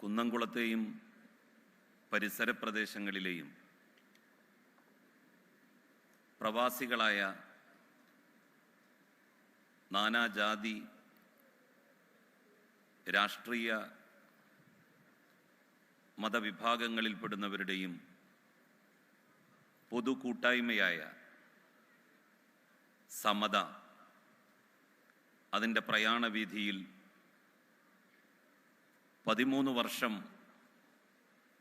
കുന്നംകുളത്തെയും പരിസര പ്രദേശങ്ങളിലെയും പ്രവാസികളായ നാനാജാതി രാഷ്ട്രീയ മതവിഭാഗങ്ങളിൽപ്പെടുന്നവരുടെയും പൊതു കൂട്ടായ്മയായ സമത അതിന്റെ പ്രയാണവീതിയിൽ പതിമൂന്ന് വർഷം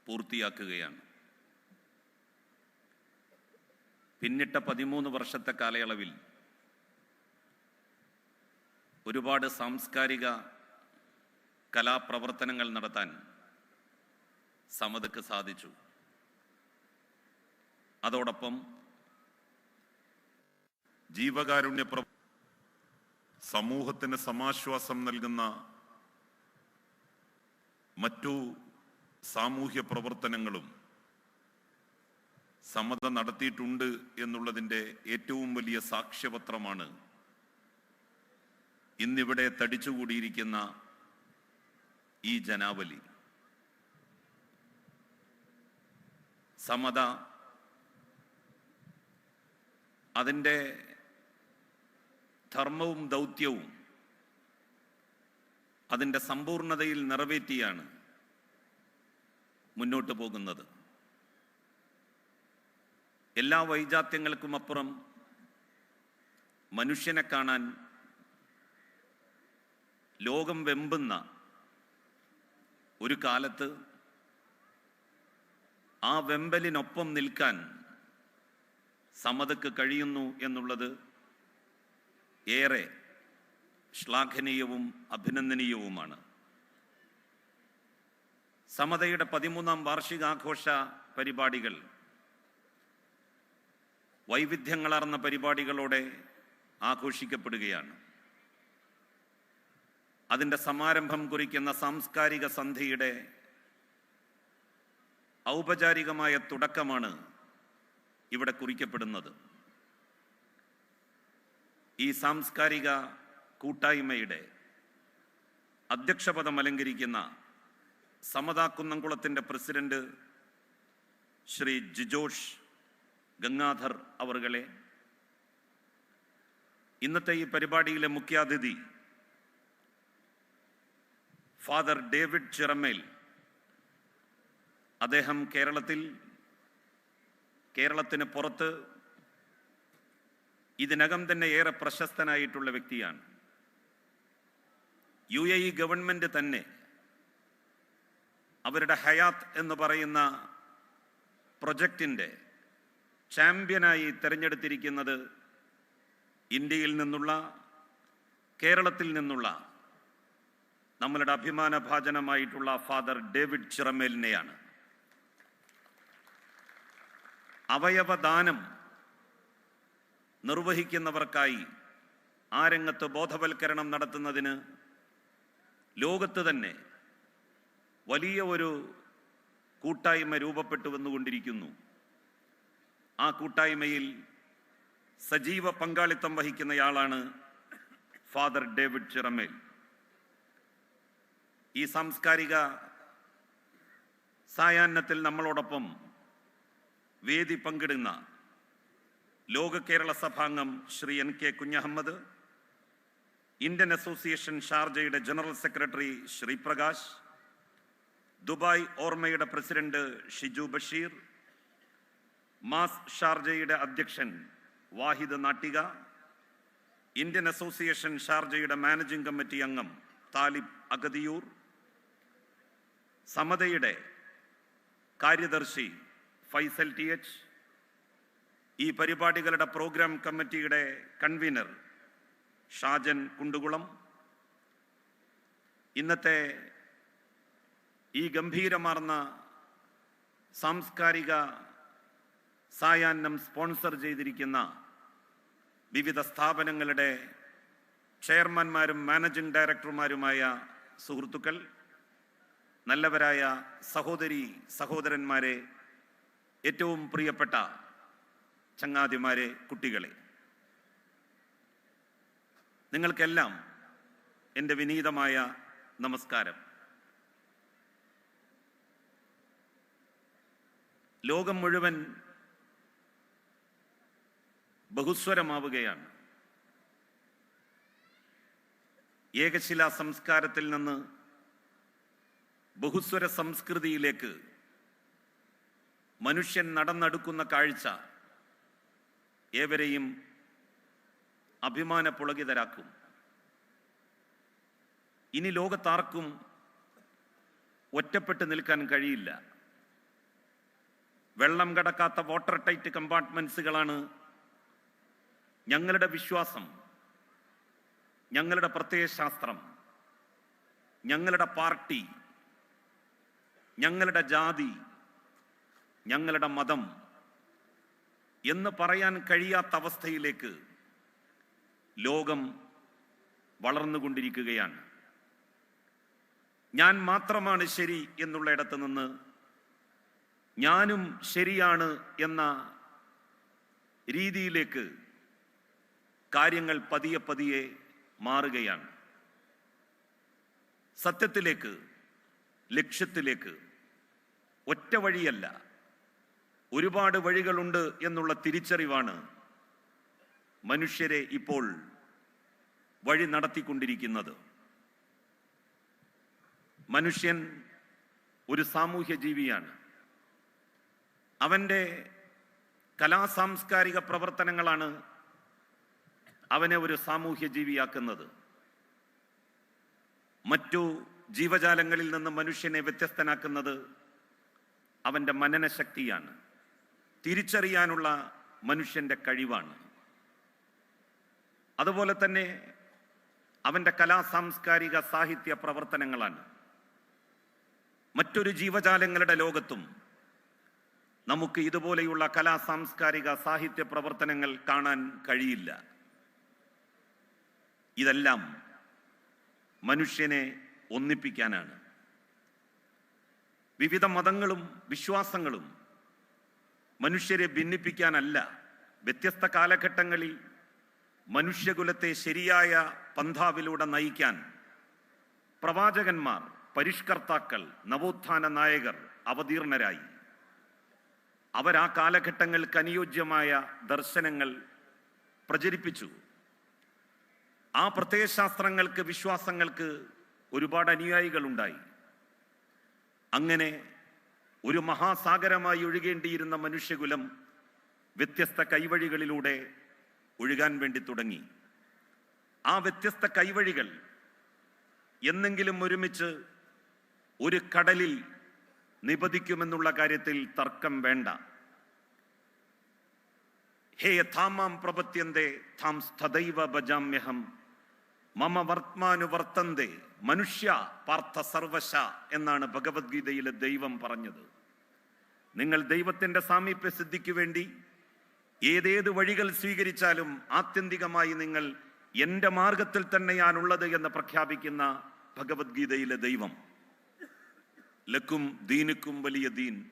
പൂർത്തിയാക്കുകയാണ്. പിന്നിട്ട പതിമൂന്ന് വർഷത്തെ കാലയളവിൽ ഒരുപാട് സാംസ്കാരിക കലാപ്രവർത്തനങ്ങൾ നടത്താൻ സമതക്ക് സാധിച്ചു. അതോടൊപ്പം ജീവകാരുണ്യ സമൂഹത്തിന് സമാശ്വാസം നൽകുന്ന മറ്റു സാമൂഹ്യ പ്രവർത്തനങ്ങളും സമത നടത്തിയിട്ടുണ്ട് എന്നുള്ളതിന്റെ ഏറ്റവും വലിയ സാക്ഷ്യപത്രമാണ് ഇന്നിവിടെ തടിച്ചുകൂടിയിരിക്കുന്ന ഈ ജനാവലി. സമത അതിന്റെ ധർമ്മവും ദൗത്യവും അതിന്റെ സമ്പൂർണതയിൽ നിറവേറ്റിയാണ് മുന്നോട്ട് പോകുന്നത്. എല്ലാ വൈജാത്യങ്ങൾക്കും അപ്പുറം മനുഷ്യനെ കാണാൻ ലോകം വെമ്പുന്ന ഒരു കാലത്ത് ആ വെമ്പലിനൊപ്പം നിൽക്കാൻ സമതക്ക് കഴിയുന്നു എന്നുള്ളത് ഏറെ ശ്ലാഘനീയവും അഭിനന്ദനീയവുമാണ്. സമതയുടെ പതിമൂന്നാം വാർഷികാഘോഷ പരിപാടികൾ വൈവിധ്യങ്ങളാർന്ന പരിപാടികളോടെ ആഘോഷിക്കപ്പെടുകയാണ്. അതിന്റെ സമാരംഭം കുറിക്കുന്ന സാംസ്കാരിക സന്ധ്യയുടെ ഔപചാരികമായ തുടക്കമാണ് ഇവിടെ കുറിക്കപ്പെടുന്നത്. ഈ സാംസ്കാരിക കൂട്ടായ്മയുടെ അധ്യക്ഷപദം അലങ്കരിക്കുന്ന സമതാ കുന്നംകുളത്തിന്റെ പ്രസിഡന്റ് ശ്രീ ജിജോഷ് ഗംഗാധർ അവർകളെ ഇന്നത്തെ ഈ പരിപാടിയിലെ മുഖ്യാതിഥി ഫാദർ ഡേവിഡ് ചിറമേൽ. അദ്ദേഹം കേരളത്തിൽ കേരളത്തിന് പുറത്ത് ഇതിനകം തന്നെ ഏറെ പ്രശസ്തനായിട്ടുള്ള വ്യക്തിയാണ്. യു എ ഇ ഗവൺമെന്റ് തന്നെ അവരുടെ ഹയാത്ത് എന്ന് പറയുന്ന പ്രൊജക്റ്റിന്റെ ചാമ്പ്യനായി തിരഞ്ഞെടുത്തിരിക്കുന്നത് ഇന്ത്യയിൽ നിന്നുള്ള കേരളത്തിൽ നിന്നുള്ള നമ്മളുടെ അഭിമാനഭാജനമായിട്ടുള്ള ഫാദർ ഡേവിഡ് ചിറമേലിനെയാണ്. അവയവദാനം നിർവഹിക്കുന്നവർക്കായി ആ രംഗത്ത് ബോധവൽക്കരണം നടത്തുന്നതിന് ലോകത്ത് തന്നെ വലിയ ഒരു കൂട്ടായ്മ രൂപപ്പെട്ടു വന്നുകൊണ്ടിരിക്കുന്നു ആ കൂട്ടായ്മയിൽ സജീവ പങ്കാളിത്തം വഹിക്കുന്നയാളാണ് ഫാദർ ഡേവിഡ് ചിറമേൽ. ഈ സാംസ്കാരിക സായാഹ്നത്തിൽ നമ്മളോടൊപ്പം വേദി പങ്കിടുന്ന ലോക Kerala സഭാംഗം Shri N K Kunhahammad Indian association ഷാർജയുടെ general secretary Sreeprakash Dubai ഓർമ്മയുടെ പ്രസിഡന്റ് ഷിജു ബഷീർ മാസ് ഷാർജയുടെ അധ്യക്ഷൻ വാഹിദ് നാട്ടിക ഇന്ത്യൻ അസോസിയേഷൻ ഷാർജയുടെ മാനേജിംഗ് കമ്മിറ്റി അംഗം താലിബ് അഗതിയൂർ സമതയുടെ കാര്യദർശി ഫൈസൽ ടി എച്ച് ഈ പരിപാടികളുടെ പ്രോഗ്രാം കമ്മിറ്റിയുടെ കൺവീനർ ഷാജൻ കുണ്ടുകുളം. ഇന്നത്തെ ഈ ഗംഭീരമാർന്ന സാംസ്കാരിക സായാഹ്നം സ്പോൺസർ ചെയ്തിരിക്കുന്ന വിവിധ സ്ഥാപനങ്ങളുടെ ചെയർമാൻമാരും മാനേജിംഗ് ഡയറക്ടർമാരുമായ സുഹൃത്തുക്കൾ നല്ലവരായ സഹോദരി സഹോദരന്മാരെ ഏറ്റവും പ്രിയപ്പെട്ട ചങ്ങാതിമാരെ കുട്ടികളെ. നിങ്ങൾക്കെല്ലാം എന്റെ വിനീതമായ നമസ്കാരം. ലോകം മുഴുവൻ ബഹുസ്വരമാവുകയാണ്. ഏകശില സംസ്കാരത്തിൽ നിന്ന് ബഹുസ്വര സംസ്കൃതിയിലേക്ക് മനുഷ്യൻ നടന്നെടുക്കുന്ന കാഴ്ച ഏവരെയും അഭിമാനപുളകിതരാക്കും ഇനി ലോകത്താർക്കും ഒറ്റപ്പെട്ട് നിൽക്കാൻ കഴിയില്ല. വെള്ളം കടക്കാത്ത വാട്ടർ ടൈറ്റ് കമ്പാർട്ട്മെന്റ്സുകളാണ് ഞങ്ങളുടെ വിശ്വാസം ഞങ്ങളുടെ പ്രത്യയശാസ്ത്രം ഞങ്ങളുടെ പാർട്ടി ഞങ്ങളുടെ ജാതി ഞങ്ങളുടെ മതം എന്ന് പറയാൻ കഴിയാത്ത അവസ്ഥയിലേക്ക് ലോകം വളർന്നുകൊണ്ടിരിക്കുകയാണ്. ഞാൻ മാത്രമാണ് ശരി എന്നുള്ള ഇടത്ത് നിന്ന് ഞാനും ശരിയാണ് എന്ന രീതിയിലേക്ക് കാര്യങ്ങൾ പതിയെ പതിയെ മാറുകയാണ്. സത്യത്തിലേക്ക് ലക്ഷ്യത്തിലേക്ക് ഒറ്റ വഴിയല്ല. ഒരുപാട് വഴികളുണ്ട് എന്നുള്ള തിരിച്ചറിവാണ് മനുഷ്യരെ ഇപ്പോൾ വഴി നടത്തിക്കൊണ്ടിരിക്കുന്നത്. മനുഷ്യൻ ഒരു സാമൂഹ്യ ജീവിയാണ് അവന്റെ കലാസാംസ്കാരിക പ്രവർത്തനങ്ങളാണ് അവനെ ഒരു സാമൂഹ്യ ജീവിയാക്കുന്നത് മറ്റു ജീവജാലങ്ങളിൽ നിന്ന് മനുഷ്യനെ വ്യത്യസ്തനാക്കുന്നത് അവന്റെ മനനശക്തിയാണ്. തിരിച്ചറിയാനുള്ള മനുഷ്യന്റെ കഴിവാണ്. അതുപോലെ തന്നെ അവന്റെ കലാ സാംസ്കാരിക സാഹിത്യ പ്രവർത്തനങ്ങളാണ്. മറ്റൊരു ജീവജാലങ്ങളുടെ ലോകത്തും നമുക്ക് ഇതുപോലെയുള്ള കലാ സാംസ്കാരിക സാഹിത്യ പ്രവർത്തനങ്ങൾ കാണാൻ കഴിയില്ല. ഇതെല്ലാം മനുഷ്യനെ ഒന്നിപ്പിക്കാനാണ്. വിവിധ മതങ്ങളും വിശ്വാസങ്ങളും മനുഷ്യരെ ഭിന്നിപ്പിക്കാനല്ല വ്യത്യസ്ത കാലഘട്ടങ്ങളിൽ മനുഷ്യകുലത്തെ ശരിയായ പന്ഥാവിലൂടെ നയിക്കാൻ പ്രവാചകന്മാർ പരിഷ്കർത്താക്കൾ നവോത്ഥാന നായകർ അവതീർണരായി. അവരാ കാലഘട്ടങ്ങൾക്ക് അനുയോജ്യമായ ദർശനങ്ങൾ പ്രചരിപ്പിച്ചു. ആ പ്രത്യയശാസ്ത്രങ്ങൾക്ക് വിശ്വാസങ്ങൾക്ക് ഒരുപാട് അനുയായികളുണ്ടായി. അങ്ങനെ ഒരു മഹാസാഗരമായി ഒഴുകേണ്ടിയിരുന്ന മനുഷ്യകുലം വ്യത്യസ്ത കൈവഴികളിലൂടെ ഒഴുകാൻ വേണ്ടി തുടങ്ങി. ആ വ്യത്യസ്ത കൈവഴികൾ എന്നെങ്കിലും ഒരുമിച്ച് ഒരു കടലിൽ നിപതിക്കുമെന്നുള്ള കാര്യത്തിൽ തർക്കം വേണ്ട. ഹേ യഥാമാം പ്രപത്യന്തേ താം സ്ഥതൈവ ഭജാമ്യഹം. മമ വർത്തമാനുവർത്തന്തേ മനുഷ്യ പാർത്ഥ സർവശ എന്നാണ് ഭഗവത്ഗീതയിലെ ദൈവം പറഞ്ഞത്. നിങ്ങൾ ദൈവത്തിന്റെ സാമീപ്യ സിദ്ധിക്കു വേണ്ടി ഏതേത് വഴികൾ സ്വീകരിച്ചാലും ആത്യന്തികമായി നിങ്ങൾ എന്റെ മാർഗത്തിൽ തന്നെയാണുള്ളത് എന്ന് പ്രഖ്യാപിക്കുന്ന ഭഗവത്ഗീതയിലെ ദൈവം. ലക്കും ദീനുക്കും വലിയ ദീൻ.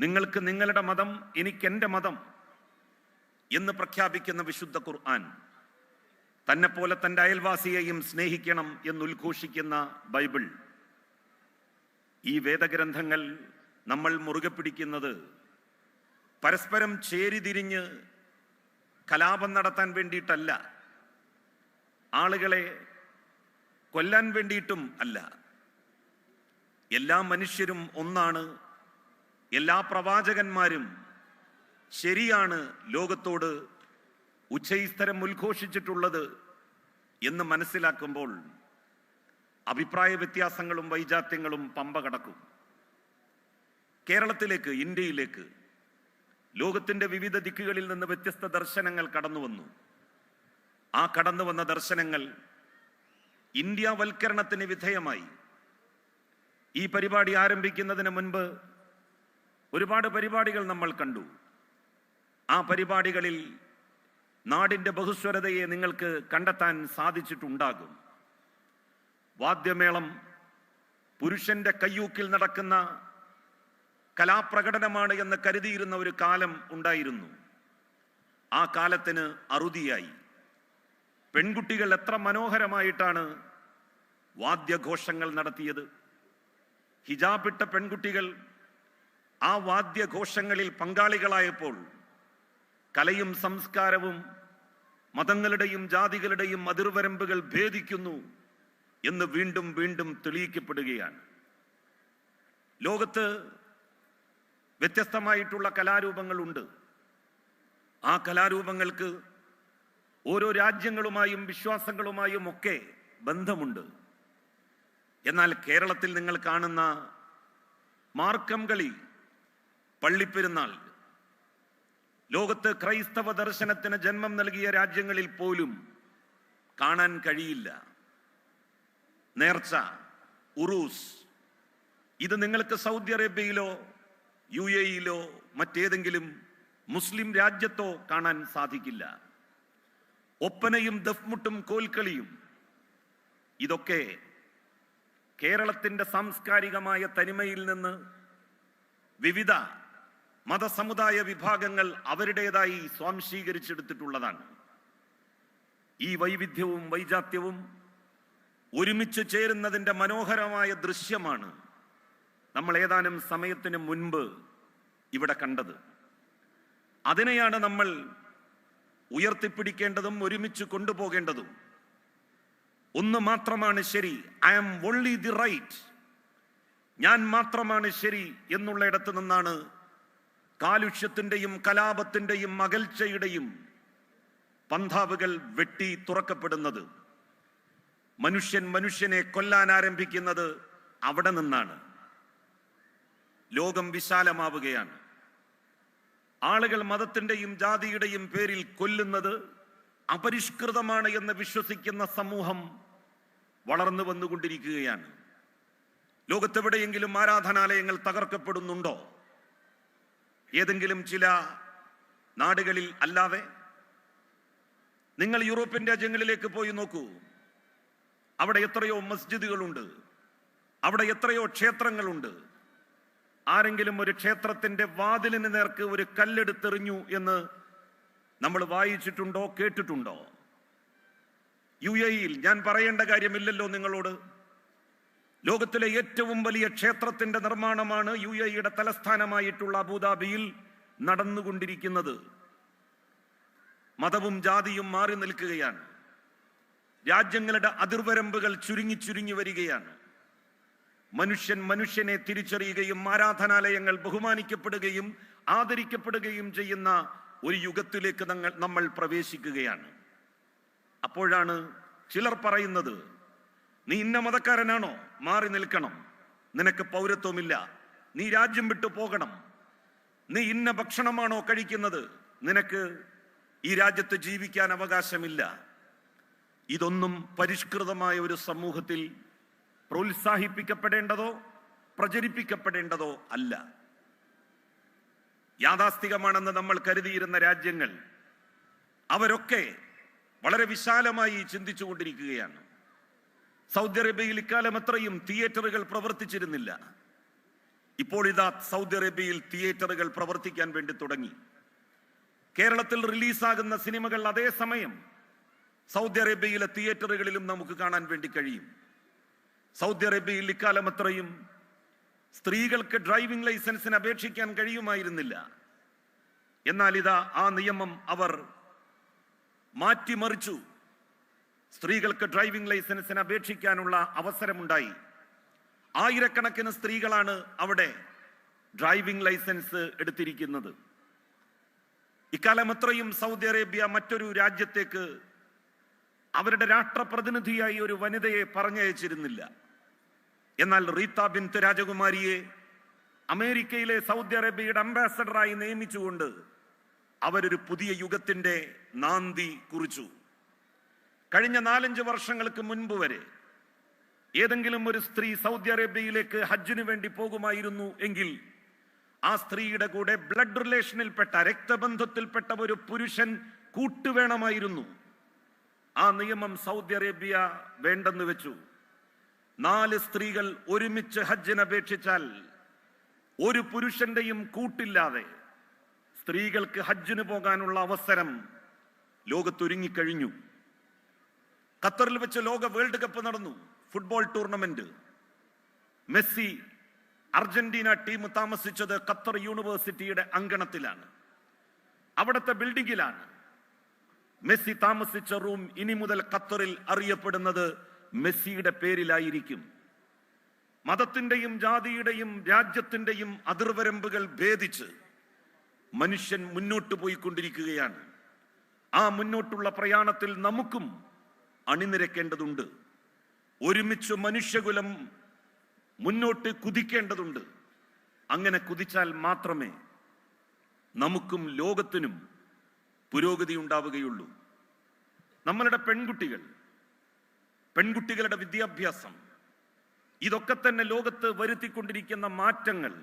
നിങ്ങൾക്ക് നിങ്ങളുടെ മതം എനിക്ക് എന്റെ മതം എന്ന് പ്രഖ്യാപിക്കുന്ന വിശുദ്ധ ഖുർആൻ തന്നെ പോലെ തന്റെ അയൽവാസിയെയും സ്നേഹിക്കണം എന്ന് ഉദ്ഘോഷിക്കുന്ന ബൈബിൾ. ഈ വേദഗ്രന്ഥങ്ങൾ നമ്മൾ മുറുകെ പിടിക്കുന്നത് പരസ്പരം ചേരിതിരിഞ്ഞ് കലാപം നടത്താൻ വേണ്ടിയിട്ടല്ല ആളുകളെ കൊല്ലാൻ വേണ്ടിയിട്ടും അല്ല. എല്ലാ മനുഷ്യരും ഒന്നാണ് എല്ലാ പ്രവാചകന്മാരും ശരിയാണ് ലോകത്തോട് ഉച്ചൈസ്തരം ഉദ്ഘോഷിച്ചിട്ടുള്ളത് എന്ന് മനസ്സിലാക്കുമ്പോൾ അഭിപ്രായ വ്യത്യാസങ്ങളും വൈജാത്യങ്ങളും പമ്പ കടക്കും. കേരളത്തിലേക്ക് ഇന്ത്യയിലേക്ക് ലോകത്തിന്റെ വിവിധ ദിക്കുകളിൽ നിന്ന് വ്യത്യസ്ത ദർശനങ്ങൾ കടന്നു വന്നു ആ കടന്നു വന്ന ദർശനങ്ങൾ ഇന്ത്യാവൽക്കരണത്തിന് വിധേയമായി. ഈ പരിപാടി ആരംഭിക്കുന്നതിന് മുൻപ് ഒരുപാട് പരിപാടികൾ നമ്മൾ കണ്ടു. ആ പരിപാടികളിൽ നാടിന്റെ ബഹുസ്വരതയെ നിങ്ങൾക്ക് കണ്ടെത്താൻ സാധിച്ചിട്ടുണ്ടാകും. വാദ്യമേളം പുരുഷന്റെ കയ്യൂക്കിൽ നടക്കുന്ന കലാപ്രകടനമാണ് എന്ന് കരുതിയിരുന്ന ഒരു കാലം ഉണ്ടായിരുന്നു. ആ കാലത്തിന് അറുതിയായി. പെൺകുട്ടികൾ എത്ര മനോഹരമായിട്ടാണ് വാദ്യഘോഷങ്ങൾ നടത്തിയത്. ഹിജാബിട്ട പെൺകുട്ടികൾ ആ വാദ്യഘോഷങ്ങളിൽ പങ്കാളികളായപ്പോൾ കലയും സംസ്കാരവും മതങ്ങളുടെയും ജാതികളുടെയും അതിർവരമ്പുകൾ ഭേദിക്കുന്നു എന്ന് വീണ്ടും വീണ്ടും തെളിയിക്കപ്പെടുകയാണ്. ലോകത്ത് വ്യത്യസ്തമായിട്ടുള്ള കലാരൂപങ്ങളുണ്ട്. ആ കലാരൂപങ്ങൾക്ക് ഓരോ രാജ്യങ്ങളുമായും വിശ്വാസങ്ങളുമായും ഒക്കെ ബന്ധമുണ്ട്. എന്നാൽ കേരളത്തിൽ നിങ്ങൾ കാണുന്ന മാർക്കം കളി പള്ളിപ്പെരുന്നാൾ ലോകത്ത് ക്രൈസ്തവ ദർശനത്തിന് ജന്മം നൽകിയ രാജ്യങ്ങളിൽ പോലും കാണാൻ കഴിയില്ല. നേർച്ച ഉറൂസ് ഇത് നിങ്ങൾക്ക് സൗദി അറേബ്യയിലോ യു എ ഇയിലോ മറ്റേതെങ്കിലും മുസ്ലിം രാജ്യത്തോ കാണാൻ സാധിക്കില്ല. ഒപ്പനയും ദഫ്മുട്ടും കോൽക്കളിയും ഇതൊക്കെ കേരളത്തിന്റെ സാംസ്കാരികമായ തനിമയിൽ നിന്ന് വിവിധ മതസമുദായ വിഭാഗങ്ങൾ അവരുടേതായി സ്വാംശീകരിച്ചെടുത്തിട്ടുള്ളതാണ്. ഈ വൈവിധ്യവും വൈജാത്യവും ഒരുമിച്ച് ചേരുന്നതിന്റെ മനോഹരമായ ദൃശ്യമാണ് നമ്മൾ ഏതാനും സമയത്തിന് മുൻപ് ഇവിടെ കണ്ടത്. അതിനെയാണ് നമ്മൾ ഉയർത്തിപ്പിടിക്കേണ്ടതും ഒരുമിച്ച് കൊണ്ടുപോകേണ്ടതും. ഒന്ന് മാത്രമാണ് ശരി I am only the right ഞാൻ മാത്രമാണ് ശരി എന്നുള്ളിടത്ത് നിന്നാണ് കാലുഷ്യത്തിന്റെയും കലാപത്തിന്റെയും അകൽച്ചയുടെയും പന്ഥാവുകൾ വെട്ടി തുറക്കപ്പെടുന്നത്. മനുഷ്യൻ മനുഷ്യനെ കൊല്ലാൻ ആരംഭിക്കുന്നത് അവിടെ നിന്നാണ്. ലോകം വിശാലമാവുകയാണ്. ആളുകൾ മതത്തിന്റെയും ജാതിയുടെയും പേരിൽ കൊല്ലുന്നത് അപരിഷ്കൃതമാണ് എന്ന് വിശ്വസിക്കുന്ന സമൂഹം വളർന്നു വന്നുകൊണ്ടിരിക്കുകയാണ്. ലോകത്തെവിടെയെങ്കിലും ആരാധനാലയങ്ങൾ തകർക്കപ്പെടുന്നുണ്ടോ? ഏതെങ്കിലും ചില നാടുകളിൽ അല്ലാതെ? നിങ്ങൾ യൂറോപ്യൻ രാജ്യങ്ങളിലേക്ക് പോയി നോക്കൂ. അവിടെ എത്രയോ മസ്ജിദുകളുണ്ട്. അവിടെ എത്രയോ ക്ഷേത്രങ്ങളുണ്ട്. ആരെങ്കിലും ഒരു ക്ഷേത്രത്തിന്റെ വാതിലിന് നേർക്ക് ഒരു കല്ലെടുത്തെറിഞ്ഞു എന്ന് നമ്മൾ വായിച്ചിട്ടുണ്ടോ കേട്ടിട്ടുണ്ടോ? യു എയിൽ ഞാൻ പറയേണ്ട കാര്യമില്ലല്ലോ നിങ്ങളോട്. ലോകത്തിലെ ഏറ്റവും വലിയ ക്ഷേത്രത്തിന്റെ നിർമ്മാണമാണ് യു എയുടെ തലസ്ഥാനമായിട്ടുള്ള അബുദാബിയിൽ നടന്നുകൊണ്ടിരിക്കുന്നത്. മതവും ജാതിയും മാറി നിൽക്കുകയാണ്. രാജ്യങ്ങളുടെ അതിർവരമ്പുകൾ ചുരുങ്ങി ചുരുങ്ങി വരികയാണ്. മനുഷ്യൻ മനുഷ്യനെ തിരിച്ചറിയുകയും ആരാധനാലയങ്ങൾ ബഹുമാനിക്കപ്പെടുകയും ആദരിക്കപ്പെടുകയും ചെയ്യുന്ന ഒരു യുഗത്തിലേക്ക് ഞങ്ങൾ നമ്മൾ പ്രവേശിക്കുകയാണ്. അപ്പോഴാണ് ചിലർ പറയുന്നത് നീ ഇന്ന മതക്കാരനാണോ? മാറി നിൽക്കണം. നിനക്ക് പൗരത്വമില്ല. നീ രാജ്യം വിട്ടു പോകണം. നീ ഇന്ന ഭക്ഷണമാണോ കഴിക്കുന്നത്? നിനക്ക് ഈ രാജ്യത്ത് ജീവിക്കാൻ അവകാശമില്ല. ഇതൊന്നും പരിഷ്കൃതമായ ഒരു സമൂഹത്തിൽ പ്രോത്സാഹിപ്പിക്കപ്പെടേണ്ടതോ പ്രചരിപ്പിക്കപ്പെടേണ്ടതോ അല്ല. യാഥാസ്ഥികമാണെന്ന് നമ്മൾ കരുതിയിരുന്ന രാജ്യങ്ങൾ അവരൊക്കെ വളരെ വിശാലമായി ചിന്തിച്ചുകൊണ്ടിരിക്കുകയാണ്. സൗദി അറേബ്യയിൽ ഇക്കാലം അത്രയും തിയേറ്ററുകൾ പ്രവർത്തിച്ചിരുന്നില്ല. ഇപ്പോൾ ഇതാ സൗദി അറേബ്യയിൽ തിയേറ്ററുകൾ പ്രവർത്തിക്കാൻ വേണ്ടി തുടങ്ങി. കേരളത്തിൽ റിലീസാകുന്ന സിനിമകൾ അതേസമയം സൗദി അറേബ്യയിലെ തിയേറ്ററുകളിലും നമുക്ക് കാണാൻ വേണ്ടി കഴിയും. സൗദി അറേബ്യയിൽ ഇക്കാലം അത്രയും സ്ത്രീകൾക്ക് ഡ്രൈവിംഗ് ലൈസൻസിന് അപേക്ഷിക്കാൻ കഴിയുമായിരുന്നില്ല. എന്നാൽ ഇതാ ആ നിയമം അവർ മാറ്റിമറിച്ചു. സ്ത്രീകൾക്ക് ഡ്രൈവിംഗ് ലൈസൻസിന് അപേക്ഷിക്കാനുള്ള അവസരമുണ്ടായി. ആയിരക്കണക്കിന് സ്ത്രീകളാണ് അവിടെ ഡ്രൈവിംഗ് ലൈസൻസ് എടുത്തിരിക്കുന്നത്. ഇക്കാലം അത്രയും സൗദി അറേബ്യ മറ്റൊരു രാജ്യത്തേക്ക് അവരുടെ രാഷ്ട്രപ്രതിനിധിയായി ഒരു വനിതയെ പറഞ്ഞയച്ചിരുന്നില്ല. എന്നാൽ റീത്ത ബിന്ത് രാജകുമാരിയെ അമേരിക്കയിലെ സൗദി അറേബ്യയുടെ അംബാസഡറായി നിയമിച്ചുകൊണ്ട് അവരൊരു പുതിയ യുഗത്തിന്റെ നാന്തി കുറിച്ചു. കഴിഞ്ഞ നാലഞ്ച് വർഷങ്ങൾക്ക് മുൻപ് വരെ ഏതെങ്കിലും ഒരു സ്ത്രീ സൗദി അറേബ്യയിലേക്ക് ഹജ്ജിനു വേണ്ടി പോകുമായിരുന്നു എങ്കിൽ ആ സ്ത്രീയുടെ കൂടെ ബ്ലഡ് റിലേഷനിൽപ്പെട്ട രക്തബന്ധത്തിൽപ്പെട്ട ഒരു പുരുഷൻ കൂട്ടുവേണമായിരുന്നു. ആ നിയമം സൗദി അറേബ്യ വേണ്ടെന്ന് വെച്ചു. നാല് സ്ത്രീകൾ ഒരുമിച്ച് ഹജ്ജിന് അപേക്ഷിച്ചാൽ ഒരു പുരുഷന്റെയും കൂട്ടില്ലാതെ സ്ത്രീകൾക്ക് ഹജ്ജിന് പോകാനുള്ള അവസരം ലോകത്തൊരുങ്ങിക്കഴിഞ്ഞു. ഖത്തറിൽ വെച്ച് ലോക വേൾഡ് കപ്പ് നടന്നു football tournament. Messi Argentina team താമസിച്ചത് ഖത്തർ യൂണിവേഴ്സിറ്റിയുടെ അങ്കണത്തിലാണ്. അവിടുത്തെ ബിൽഡിംഗിലാണ്. മെസ്സി താമസിച്ച റൂം ഇനി മുതൽ ഖത്തറിൽ അറിയപ്പെടുന്നത് മെസ്സിയുടെ പേരിലായിരിക്കും. മതത്തിന്റെയും ജാതിയുടെയും രാജ്യത്തിന്റെയും അതിർവരമ്പുകൾ ഭേദിച്ച് മനുഷ്യൻ മുന്നോട്ട് പോയിക്കൊണ്ടിരിക്കുകയാണ്. ആ മുന്നോട്ടുള്ള പ്രയാണത്തിൽ നമുക്കും അണിനിരക്കേണ്ടതുണ്ട്. ഒരുമിച്ച് മനുഷ്യകുലം മുന്നോട്ട് കുതിക്കേണ്ടതുണ്ട്. അങ്ങനെ കുതിച്ചാൽ മാത്രമേ നമുക്കും ലോകത്തിനും പുരോഗതി ഉണ്ടാവുകയുള്ളൂ നമ്മളുടെ പെൺകുട്ടികൾ പെൺകുട്ടികളുടെ വിദ്യാഭ്യാസം. ഇതൊക്കെ തന്നെ ലോകത്ത് വരുത്തിക്കൊണ്ടിരിക്കുന്ന മാറ്റങ്ങൾ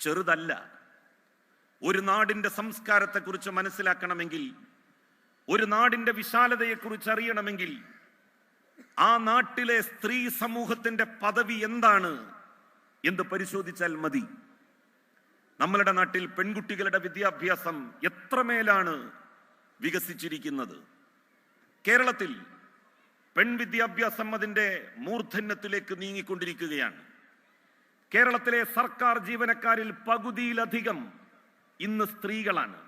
ചെറുതല്ല. ഒരു നാടിന്റെ സംസ്കാരത്തെക്കുറിച്ച് മനസ്സിലാക്കണമെങ്കിൽ ഒരു നാടിന്റെ വിശാലതയെക്കുറിച്ച് അറിയണമെങ്കിൽ ആ നാട്ടിലെ സ്ത്രീ സമൂഹത്തിന്റെ പദവി എന്താണ് എന്ന് പരിശോധിച്ചാൽ മതി. നമ്മളുടെ നാട്ടിൽ പെൺകുട്ടികളുടെ വിദ്യാഭ്യാസം എത്രമേലാണ് വികസിച്ചിരിക്കുന്നത്? കേരളത്തിൽ പെൺവിദ്യാഭ്യാസം അതിന്റെ മൂർധന്യത്തിലേക്ക് നീങ്ങിക്കൊണ്ടിരിക്കുകയാണ്. കേരളത്തിലെ സർക്കാർ ജീവനക്കാരിൽ പകുതിയിലധികം ഇന്ന് സ്ത്രീകളാണ്.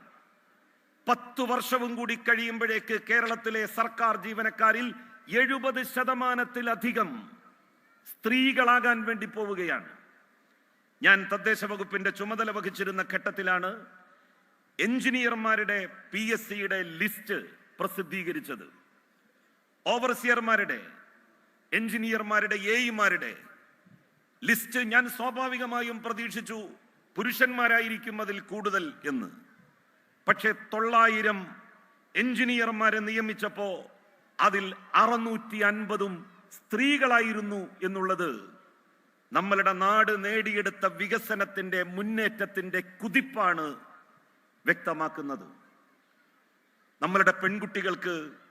പത്തു വർഷവും കൂടി കഴിയുമ്പോഴേക്ക് കേരളത്തിലെ സർക്കാർ ജീവനക്കാരിൽ എഴുപത് ശതമാനത്തിലധികം സ്ത്രീകളാകാൻ വേണ്ടി പോവുകയാണ്. ഞാൻ തദ്ദേശ വകുപ്പിന്റെ ചുമതല വഹിച്ചിരുന്ന ഘട്ടത്തിലാണ് എഞ്ചിനീയർമാരുടെ പി എസ് സിയുടെ ലിസ്റ്റ് പ്രസിദ്ധീകരിച്ചത്. ഓവർസിയർമാരുടെ എഞ്ചിനീയർമാരുടെ എഇമാരുടെ ലിസ്റ്റ് ഞാൻ സ്വാഭാവികമായും പ്രതീക്ഷിച്ചു പുരുഷന്മാരായിരിക്കും അതിൽ കൂടുതൽ എന്ന്. പക്ഷേ തൊള്ളായിരം എഞ്ചിനീയർമാരെ നിയമിച്ചപ്പോൾ അതിൽ അറുന്നൂറ്റി അൻപതും സ്ത്രീകളായിരുന്നു എന്നുള്ളത് നമ്മളുടെ നാട് നേടിയെടുത്ത വികസനത്തിന്റെ മുന്നേറ്റത്തിന്റെ കുതിപ്പാണ് വ്യക്തമാക്കുന്നത്. നമ്മളുടെ പെൺകുട്ടികൾക്ക്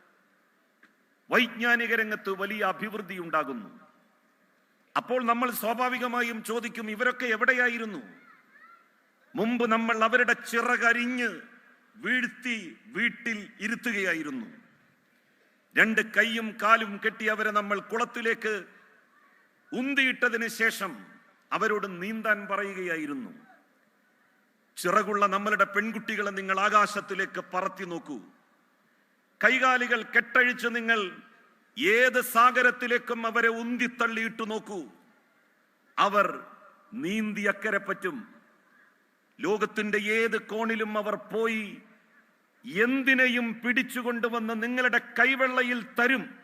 വൈജ്ഞാനിക രംഗത്ത് വലിയ അഭിവൃദ്ധി ഉണ്ടാകുന്നു. അപ്പോൾ നമ്മൾ സ്വാഭാവികമായും ചോദിക്കും ഇവരൊക്കെ എവിടെയായിരുന്നു? മുമ്പ് നമ്മൾ അവരുടെ ചിറകരിഞ്ഞ് വീഴ്ത്തി വീട്ടിൽ ഇരുത്തുകയായിരുന്നു. രണ്ട് കൈയും കാലും കെട്ടി അവരെ നമ്മൾ കുളത്തിലേക്ക് ഉന്തിയിട്ടതിന് ശേഷം അവരോട് നീന്താൻ പറയുകയായിരുന്നു. ചിറകുള്ള നമ്മളുടെ പെൺകുട്ടികളെ നിങ്ങൾ ആകാശത്തിലേക്ക് പറത്തി നോക്കൂ. കൈകാലികൾ കെട്ടഴിച്ച് നിങ്ങൾ ഏത് സാഗരത്തിലേക്കും അവരെ ഉന്തിത്തള്ളിയിട്ടു നോക്കൂ. അവർ നീന്തി അക്കരെ പറ്റും. ലോകത്തിന്റെ ഏത് കോണിലും അവർ പോയി എന്തിനേയും പിടിച്ചുകൊണ്ടുവന്ന് നിങ്ങളുടെ കൈവെള്ളയിൽ തരും.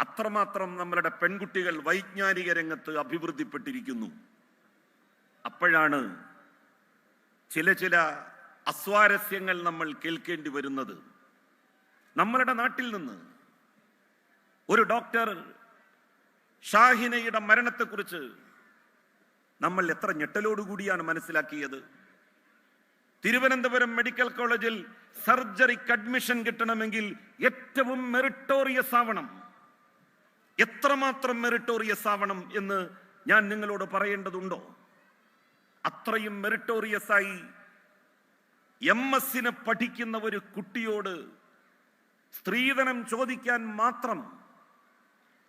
അത്രമാത്രം നമ്മളുടെ പെൺകുട്ടികൾ വൈജ്ഞാനിക രംഗത്ത് അഭിവൃദ്ധിപ്പെട്ടിരിക്കുന്നു. അപ്പോഴാണ് ചില ചില അസ്വാരസ്യങ്ങൾ നമ്മൾ കേൾക്കേണ്ടി വരുന്നത്. നമ്മളുടെ നാട്ടിൽ നിന്ന് ഒരു ഡോക്ടർ ഷാഹിനയുടെ മരണത്തെക്കുറിച്ച് നമ്മൾ എത്ര ഞെട്ടലോടുകൂടിയാണ് മനസ്സിലാക്കിയത്. തിരുവനന്തപുരം മെഡിക്കൽ കോളേജിൽ സർജറിക്ക് അഡ്മിഷൻ കിട്ടണമെങ്കിൽ ഏറ്റവും മെറിട്ടോറിയസ് ആവണം. എത്രമാത്രം മെറിട്ടോറിയസ് ആവണം എന്ന് ഞാൻ നിങ്ങളോട് പറയേണ്ടതുണ്ടോ? അത്രയും മെറിറ്റോറിയസ് ആയി എം എസിന് പഠിക്കുന്ന ഒരു കുട്ടിയോട് സ്ത്രീധനം ചോദിക്കാൻ മാത്രം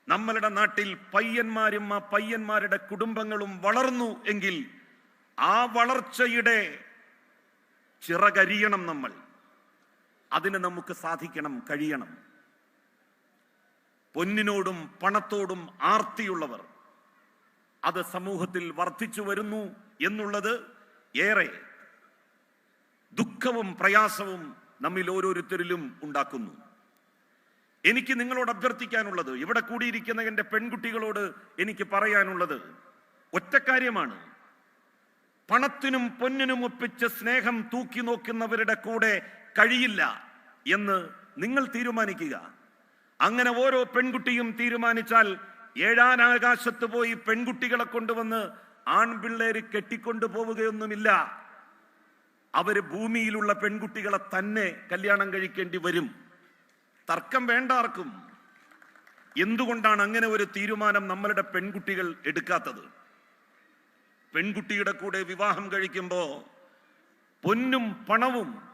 നമ്മളുടെ നാട്ടിൽ പയ്യന്മാരും ആ പയ്യന്മാരുടെ കുടുംബങ്ങളും വളർന്നു എങ്കിൽ ആ വളർച്ചയുടെ ചിറകരിയണം നമ്മൾ. അതിന് നമുക്ക് സാധിക്കണം കഴിയണം. പൊന്നിനോടും പണത്തോടും ആർത്തിയുള്ളവർ അത് സമൂഹത്തിൽ വർദ്ധിച്ചു വരുന്നു എന്നുള്ളത് ഏറെ ദുഃഖവും പ്രയാസവും നമ്മിൽ ഓരോരുത്തരിലും ഉണ്ടാക്കുന്നു. എനിക്ക് നിങ്ങളോട് അഭ്യർത്ഥിക്കാനുള്ളത് ഇവിടെ കൂടിയിരിക്കുന്ന എന്റെ പെൺകുട്ടികളോട് എനിക്ക് പറയാനുള്ളത് ഒറ്റക്കാര്യമാണ്. പണത്തിനും പൊന്നിനും ഒപ്പിച്ച് സ്നേഹം തൂക്കി നോക്കുന്നവരുടെ കൂടെ കഴിയില്ല എന്ന് നിങ്ങൾ തീരുമാനിക്കുക. അങ്ങനെ ഓരോ പെൺകുട്ടിയും തീരുമാനിച്ചാൽ ഏഴാനാകാശത്ത് പോയി പെൺകുട്ടികളെ കൊണ്ടുവന്ന് ആൺപിള്ളേര് കെട്ടിക്കൊണ്ടു പോവുകയൊന്നുമില്ല. അവർ ഭൂമിയിലുള്ള പെൺകുട്ടികളെ തന്നെ കല്യാണം കഴിക്കേണ്ടി വരും. തർക്കം വേണ്ട ആർക്കും. എന്തുകൊണ്ടാണ് അങ്ങനെ ഒരു തീരുമാനം നമ്മളുടെ പെൺകുട്ടികൾ എടുക്കാത്തത്? പെൺകുട്ടിയുടെ കൂടെ വിവാഹം കഴിക്കുമ്പോൾ പൊന്നും പണവും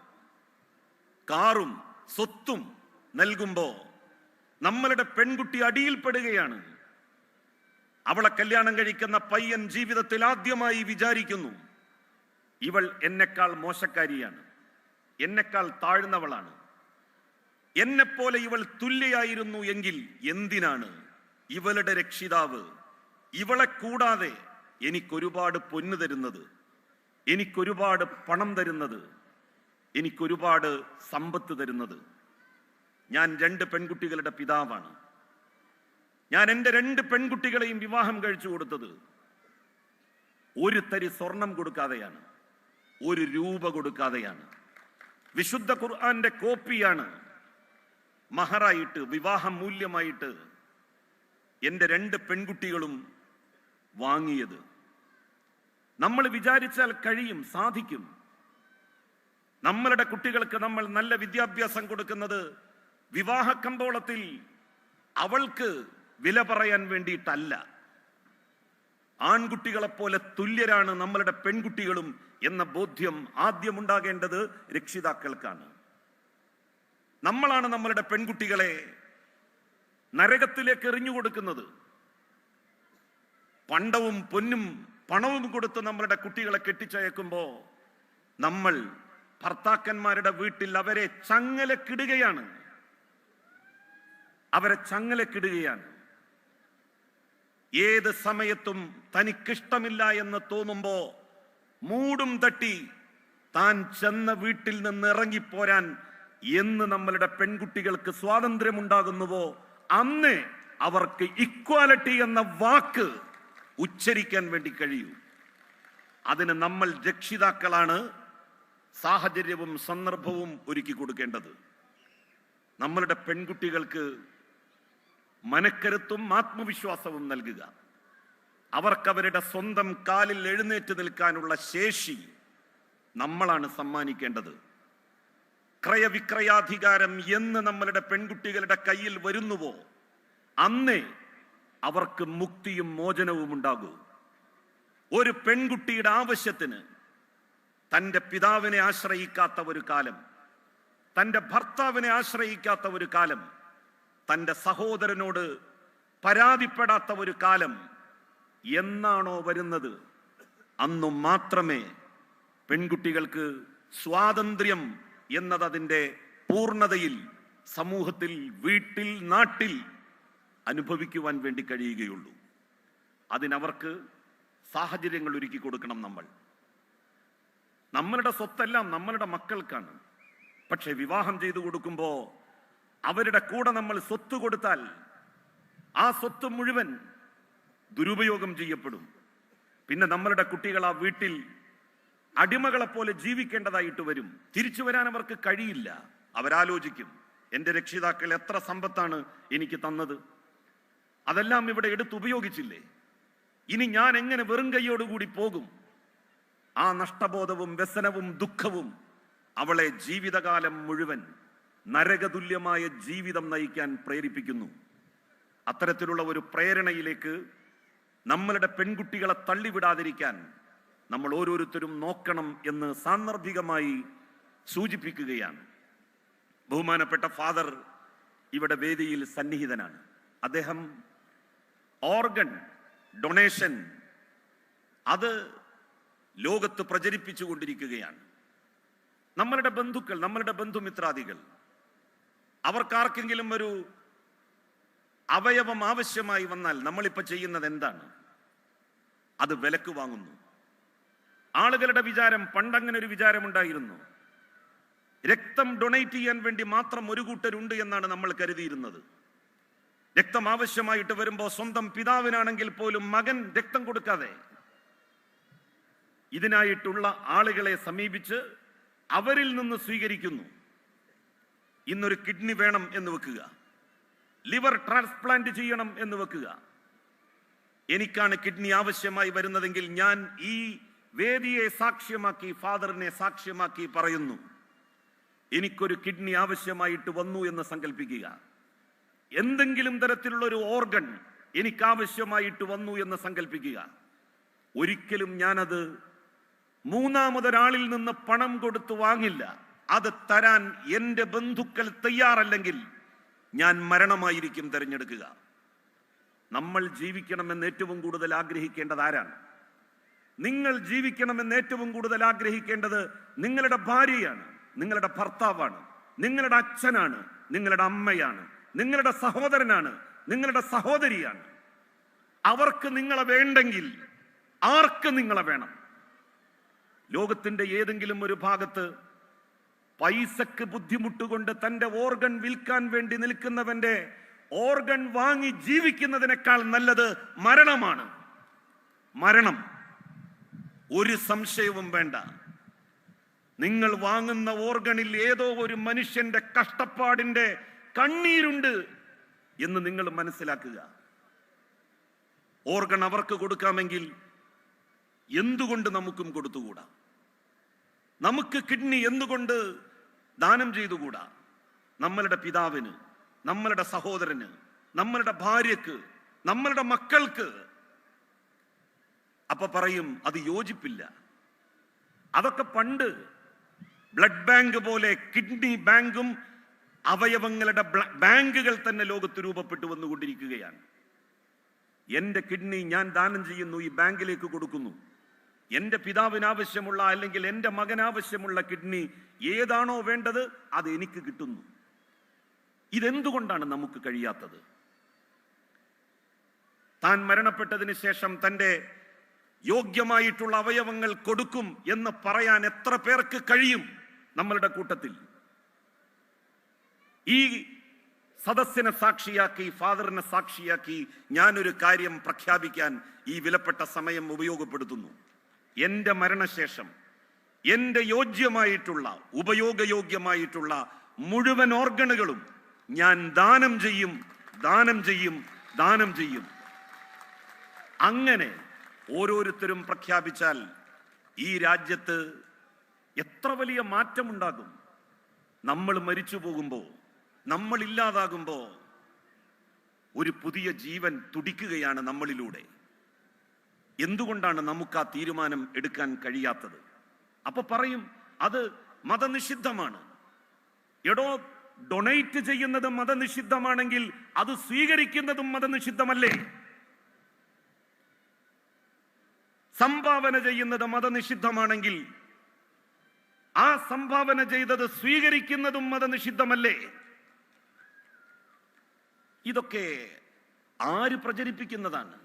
കാറും സ്വത്തും നൽകുമ്പോൾ നമ്മളുടെ പെൺകുട്ടി അടിയിൽപ്പെടുകയാണ്. അവളെ കല്യാണം കഴിക്കുന്ന പയ്യൻ ജീവിതത്തിൽ ആദ്യമായി വിചാരിക്കുന്നു. ഇവൾ എന്നെക്കാൾ മോശക്കാരിയാണ്. എന്നെക്കാൾ താഴ്ന്നവളാണ്. എന്നെപ്പോലെ ഇവൾ തുല്യയായിരുന്നു എങ്കിൽ എന്തിനാണ്? ഇവളുടെ രക്ഷിതാവ് ഇവളെ കൂടാതെ എനിക്കൊരുപാട് പൊന്നു തരുന്നത് എനിക്കൊരുപാട് പണം തരുന്നത് എനിക്കൊരുപാട് സമ്പത്ത് തരുന്നത്. ഞാൻ രണ്ട് പെൺകുട്ടികളുടെ പിതാവാണ്. ഞാൻ എന്റെ രണ്ട് പെൺകുട്ടികളെയും വിവാഹം കഴിച്ചു കൊടുത്തത് ഒരു തരി സ്വർണം കൊടുക്കാതെയാണ് ഒരു രൂപ കൊടുക്കാതെയാണ്. വിശുദ്ധ ഖുർആന്റെ കോപ്പിയാണ് മഹറായിട്ട് വിവാഹം മൂല്യമായിട്ട് എന്റെ രണ്ട് പെൺകുട്ടികളും വാങ്ങിയത്. നമ്മൾ വിചാരിച്ചാൽ കഴിയും സാധിക്കും. നമ്മളുടെ കുട്ടികൾക്ക് നമ്മൾ നല്ല വിദ്യാഭ്യാസം കൊടുക്കുന്നത് വിവാഹ കമ്പോളത്തിൽ അവൾക്ക് വില പറയാൻ വേണ്ടിയിട്ടല്ല. ആൺകുട്ടികളെപ്പോലെ തുല്യരാണ് നമ്മളുടെ പെൺകുട്ടികളും എന്ന ബോധ്യം ആദ്യമുണ്ടാകേണ്ടത് രക്ഷിതാക്കൾക്കാണ്. നമ്മളാണ് നമ്മളുടെ പെൺകുട്ടികളെ നരകത്തിലേക്ക് എറിഞ്ഞു കൊടുക്കുന്നത്. പണ്ടവും പൊന്നും പണവും കൊടുത്ത് നമ്മളുടെ കുട്ടികളെ കെട്ടിച്ചയക്കുമ്പോ നമ്മൾ ഭർത്താക്കന്മാരുടെ വീട്ടിൽ അവരെ ചങ്ങലക്കിടുകയാണ്. അവരെ ചങ്ങലക്കിടുകയാണ്. ഏത് സമയത്തും തനിക്കിഷ്ടമില്ല എന്ന് തോന്നുമ്പോൾ മൂടും തട്ടി താൻ ചെന്ന വീട്ടിൽ നിന്ന് ഇറങ്ങിപ്പോരാൻ എന്ന് നമ്മളുടെ പെൺകുട്ടികൾക്ക് സ്വാതന്ത്ര്യമുണ്ടാകുന്നുവോ? അന്ന് അവർക്ക് ഇക്വാലിറ്റി എന്ന വാക്ക് ഉച്ചരിക്കാൻ വേണ്ടി കഴിയൂ. അതിന് നമ്മൾ രക്ഷിതാക്കളാണ് സാഹചര്യവും സന്ദർഭവും ഒരുക്കി കൊടുക്കേണ്ടത്. നമ്മളുടെ പെൺകുട്ടികൾക്ക് മനക്കരുത്തും ആത്മവിശ്വാസവും നൽകുക. അവർക്കവരുടെ സ്വന്തം കാലിൽ എഴുന്നേറ്റ് നിൽക്കാനുള്ള ശേഷി നമ്മളാണ് സമ്മാനിക്കേണ്ടത്. ക്രയവിക്രയാധികാരം എന്ന് നമ്മളുടെ പെൺകുട്ടികളുടെ കയ്യിൽ വരുന്നുവോ അന്നേ അവർക്ക് മുക്തിയും മോചനവും ഉണ്ടാകൂ. ഒരു പെൺകുട്ടിയുടെ ആവശ്യത്തിന് തന്റെ പിതാവിനെ ആശ്രയിക്കാത്ത ഒരു കാലം തന്റെ ഭർത്താവിനെ ആശ്രയിക്കാത്ത ഒരു കാലം തന്റെ സഹോദരനോട് പരാതിപ്പെടാത്ത ഒരു കാലം എന്നാണോ വരുന്നത്? അന്നു മാത്രമേ പെൺകുട്ടികൾക്ക് സ്വാതന്ത്ര്യം എന്നത് അതിന്റെ പൂർണതയിൽ സമൂഹത്തിൽ വീട്ടിൽ നാട്ടിൽ അനുഭവിക്കുവാൻ വേണ്ടി കഴിയുകയുള്ളൂ. അതിനവർക്ക് സാഹചര്യങ്ങൾ ഒരുക്കി കൊടുക്കണം നമ്മൾ. നമ്മളുടെ സ്വത്തെല്ലാം നമ്മളുടെ മക്കൾക്കാണ്. പക്ഷെ വിവാഹം ചെയ്തു കൊടുക്കുമ്പോൾ അവരുടെ കൂടെ നമ്മൾ സ്വത്ത് കൊടുത്താൽ ആ സ്വത്ത് മുഴുവൻ ദുരുപയോഗം ചെയ്യപ്പെടും. പിന്നെ നമ്മളുടെ കുട്ടികൾ ആ വീട്ടിൽ അടിമകളെ പോലെ ജീവിക്കേണ്ടതായിട്ട് വരും. തിരിച്ചു വരാൻ അവർക്ക് കഴിയില്ല. അവരാലോചിക്കും എന്റെ രക്ഷിതാക്കൾ എത്ര സമ്പത്താണ് എനിക്ക് തന്നത്? അതെല്ലാം ഇവിടെ എടുത്തുപയോഗിച്ചില്ലേ ഇനി ഞാൻ എങ്ങനെ വെറും കൈയോടുകൂടി പോകും? ആ നഷ്ടബോധവും വ്യസനവും ദുഃഖവും അവളെ ജീവിതകാലം മുഴുവൻ നരകതുല്യമായ ജീവിതം നയിക്കാൻ പ്രേരിപ്പിക്കുന്നു. അത്തരത്തിലുള്ള ഒരു പ്രേരണയിലേക്ക് നമ്മളുടെ പെൺകുട്ടികളെ തള്ളിവിടാതിരിക്കാൻ നമ്മൾ ഓരോരുത്തരും നോക്കണം എന്ന് സാന്ദർഭികമായി സൂചിപ്പിക്കുകയാണ്. ബഹുമാനപ്പെട്ട ഫാദർ ഇവിടെ വേദിയിൽ സന്നിഹിതനാണ്. അദ്ദേഹം ഓർഗൺ ഡൊണേഷൻ അത് ലോകത്ത് പ്രചരിപ്പിച്ചു കൊണ്ടിരിക്കുകയാണ് നമ്മളുടെ ബന്ധുക്കൾ നമ്മളുടെ ബന്ധുമിത്രാദികൾ അവർക്കാർക്കെങ്കിലും ഒരു അവയവം ആവശ്യമായി വന്നാൽ നമ്മളിപ്പോൾ ചെയ്യുന്നത് എന്താണ്? അത് വിലക്ക് വാങ്ങുന്നു. ആളുകളുടെ വിചാരം പണ്ടങ്ങനെ ഒരു വിചാരമുണ്ടായിരുന്നു. രക്തം ഡൊണേറ്റ് ചെയ്യാൻ വേണ്ടി മാത്രം ഒരു കൂട്ടരുണ്ട് എന്നാണ് നമ്മൾ കരുതിയിരുന്നത്. രക്തം ആവശ്യമായിട്ട് വരുമ്പോൾ സ്വന്തം പിതാവിനാണെങ്കിൽ പോലും മകൻ രക്തം കൊടുക്കാതെ ഇതിനായിട്ടുള്ള ആളുകളെ സമീപിച്ച് അവരിൽ നിന്ന് സ്വീകരിക്കുന്നു. ഇന്നൊരു കിഡ്നി വേണം എന്ന് വെക്കുക. ലിവർ ട്രാൻസ്പ്ലാന്റ് ചെയ്യണം എന്ന് വെക്കുക. എനിക്കാണ് കിഡ്നി ആവശ്യമായി വരുന്നതെങ്കിൽ ഞാൻ ഈ വേദിയെ സാക്ഷ്യമാക്കി ഫാദറിനെ സാക്ഷ്യമാക്കി പറയുന്നു. എനിക്കൊരു കിഡ്നി ആവശ്യമായിട്ട് വന്നു എന്ന് സങ്കല്പിക്കുക എന്തെങ്കിലും തരത്തിലുള്ള ഒരു ഓർഗൺ എനിക്ക് ആവശ്യമായിട്ട് വന്നു എന്ന് സങ്കല്പിക്കുക ഒരിക്കലും ഞാനത് മൂന്നാമതൊരാളിൽ നിന്ന് പണം കൊടുത്ത് വാങ്ങില്ല. അത് തരാൻ എന്റെ ബന്ധുക്കൾ തയ്യാറല്ലെങ്കിൽ ഞാൻ മരണമായിരിക്കും തിരഞ്ഞെടുക്കുക. നമ്മൾ ജീവിക്കണമെന്ന് ഏറ്റവും കൂടുതൽ ആഗ്രഹിക്കേണ്ടത് ആരാണ്? നിങ്ങൾ ജീവിക്കണമെന്ന് ഏറ്റവും കൂടുതൽ ആഗ്രഹിക്കേണ്ടത് നിങ്ങളുടെ ഭാര്യയാണ് നിങ്ങളുടെ ഭർത്താവാണ് നിങ്ങളുടെ അച്ഛനാണ് നിങ്ങളുടെ അമ്മയാണ് നിങ്ങളുടെ സഹോദരനാണ് നിങ്ങളുടെ സഹോദരിയാണ്. അവർക്ക് നിങ്ങളെ വേണ്ടെങ്കിൽ ആർക്ക് നിങ്ങളെ വേണം? ലോകത്തിന്റെ ഏതെങ്കിലും ഒരു ഭാഗത്ത് പൈസക്ക് ബുദ്ധിമുട്ടുകൊണ്ട് തന്റെ ഓർഗൻ വിൽക്കാൻ വേണ്ടി നിൽക്കുന്നവന്റെ ഓർഗൻ വാങ്ങി ജീവിക്കുന്നതിനേക്കാൾ നല്ലത് മരണമാണ്. മരണം. ഒരു സംശയവും വേണ്ട. നിങ്ങൾ വാങ്ങുന്ന ഓർഗണിൽ ഏതോ ഒരു മനുഷ്യന്റെ കഷ്ടപ്പാടിന്റെ കണ്ണീരുണ്ട് എന്ന് നിങ്ങൾ മനസ്സിലാക്കുക. ഓർഗൺ അവർക്ക് കൊടുക്കാമെങ്കിൽ എന്തുകൊണ്ട് നമുക്കും കൊടുത്തുകൂടാ? നമുക്ക് കിഡ്നി എന്തുകൊണ്ട് ദാനം ചെയ്തുകൂടാ? നമ്മളുടെ പിതാവിന് നമ്മളുടെ സഹോദരന് നമ്മളുടെ ഭാര്യക്ക് നമ്മളുടെ മക്കൾക്ക് അപ്പൊ പറയും അത് യോജിപ്പില്ല. അതൊക്കെ പണ്ട് ബ്ലഡ് ബാങ്ക് പോലെ കിഡ്നി ബാങ്കും അവയവങ്ങളുടെ ബാങ്കുകൾ തന്നെ ലോകത്ത് രൂപപ്പെട്ടു വന്നുകൊണ്ടിരിക്കുകയാണ്. എന്റെ കിഡ്നി ഞാൻ ദാനം ചെയ്യുന്നു ഈ ബാങ്കിലേക്ക് കൊടുക്കുന്നു. എന്റെ പിതാവിന് ആവശ്യമുള്ള അല്ലെങ്കിൽ എന്റെ മകനാവശ്യമുള്ള കിഡ്നി ഏതാണോ വേണ്ടത് അത് എനിക്ക് കിട്ടുന്നു. ഇതെന്തുകൊണ്ടാണ് നമുക്ക് കഴിയാത്തത്? താൻ മരണപ്പെട്ടതിന് ശേഷം തന്റെ യോഗ്യമായിട്ടുള്ള അവയവങ്ങൾ കൊടുക്കും എന്ന് പറയാൻ എത്ര പേർക്ക് കഴിയും നമ്മളുടെ കൂട്ടത്തിൽ? ഈ സദസ്സിനെ സാക്ഷിയാക്കി ഫാദറിനെ സാക്ഷിയാക്കി ഞാനൊരു കാര്യം പ്രഖ്യാപിക്കാൻ ഈ വിലപ്പെട്ട സമയം ഉപയോഗപ്പെടുത്തുന്നു. എന്റെ മരണശേഷം എന്റെ യോജ്യമായിട്ടുള്ള ഉപയോഗയോഗ്യമായിട്ടുള്ള മുഴുവൻ ഓർഗണുകളും ഞാൻ ദാനം ചെയ്യും ദാനം ചെയ്യും ദാനം ചെയ്യും. അങ്ങനെ ഓരോരുത്തരും പ്രഖ്യാപിച്ചാൽ ഈ രാജ്യത്ത് എത്ര വലിയ മാറ്റമുണ്ടാകും. നമ്മൾ മരിച്ചു പോകുമ്പോൾ നമ്മൾ ഇല്ലാതാകുമ്പോൾ ഒരു പുതിയ ജീവൻ തുടിക്കുകയാണ് നമ്മളിലൂടെ. എന്തുകൊണ്ടാണ് നമുക്ക് ആ തീരുമാനം എടുക്കാൻ കഴിയാത്തത്? അപ്പൊ പറയും അത് മതനിഷിദ്ധമാണ്. എടോ ഡൊണേറ്റ് ചെയ്യുന്നത് മതനിഷിദ്ധമാണെങ്കിൽ അത് സ്വീകരിക്കുന്നതും മതനിഷിദ്ധമല്ലേ? സംഭാവന ചെയ്യുന്നത് മതനിഷിദ്ധമാണെങ്കിൽ ആ സംഭാവന ചെയ്തത് സ്വീകരിക്കുന്നതും മതനിഷിദ്ധമല്ലേ? ഇതൊക്കെ ആര് പ്രചരിപ്പിക്കുന്നതാണ്?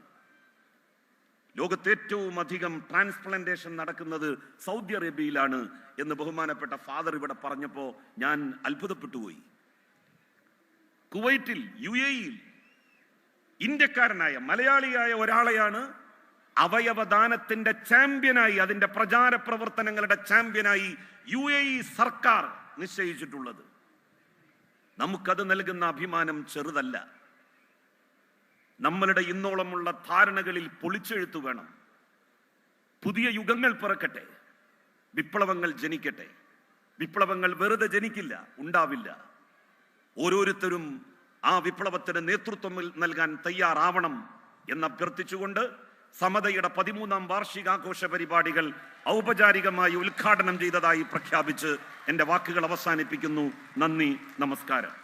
ലോകത്ത് ഏറ്റവും അധികം ട്രാൻസ്പ്ലാന്റേഷൻ നടക്കുന്നത് സൗദി അറേബ്യയിലാണ് എന്ന് ബഹുമാനപ്പെട്ട ഫാദർ ഇവിടെ പറഞ്ഞപ്പോ ഞാൻ അത്ഭുതപ്പെട്ടുപോയി. കുവൈറ്റിൽ യു എയിൽ ഇന്ത്യക്കാരനായ മലയാളിയായ ഒരാളെയാണ് അവയവദാനത്തിന്റെ ചാമ്പ്യനായി അതിന്റെ പ്രചാര പ്രവർത്തനങ്ങളുടെ ചാമ്പ്യനായി യു എ ഇ സർക്കാർ നിശ്ചയിച്ചിട്ടുള്ളത്. നമുക്കത് നൽകുന്ന അഭിമാനം ചെറുതല്ല. നമ്മളുടെ ഇന്നോളമുള്ള ധാരണകളിൽ പൊളിച്ചെഴുത്തു വേണം. പുതിയ യുഗങ്ങൾ പിറക്കട്ടെ. വിപ്ലവങ്ങൾ ജനിക്കട്ടെ. വിപ്ലവങ്ങൾ വെറുതെ ജനിക്കില്ല ഉണ്ടാവില്ല. ഓരോരുത്തരും ആ വിപ്ലവത്തിന് നേതൃത്വം നൽകാൻ തയ്യാറാവണം എന്ന് അഭ്യർത്ഥിച്ചുകൊണ്ട് സമതയുടെ പതിമൂന്നാം വാർഷികാഘോഷ പരിപാടികൾ ഔപചാരികമായി ഉദ്ഘാടനം ചെയ്തതായി പ്രഖ്യാപിച്ച് എന്റെ വാക്കുകൾ അവസാനിപ്പിക്കുന്നു. നന്ദി നമസ്കാരം.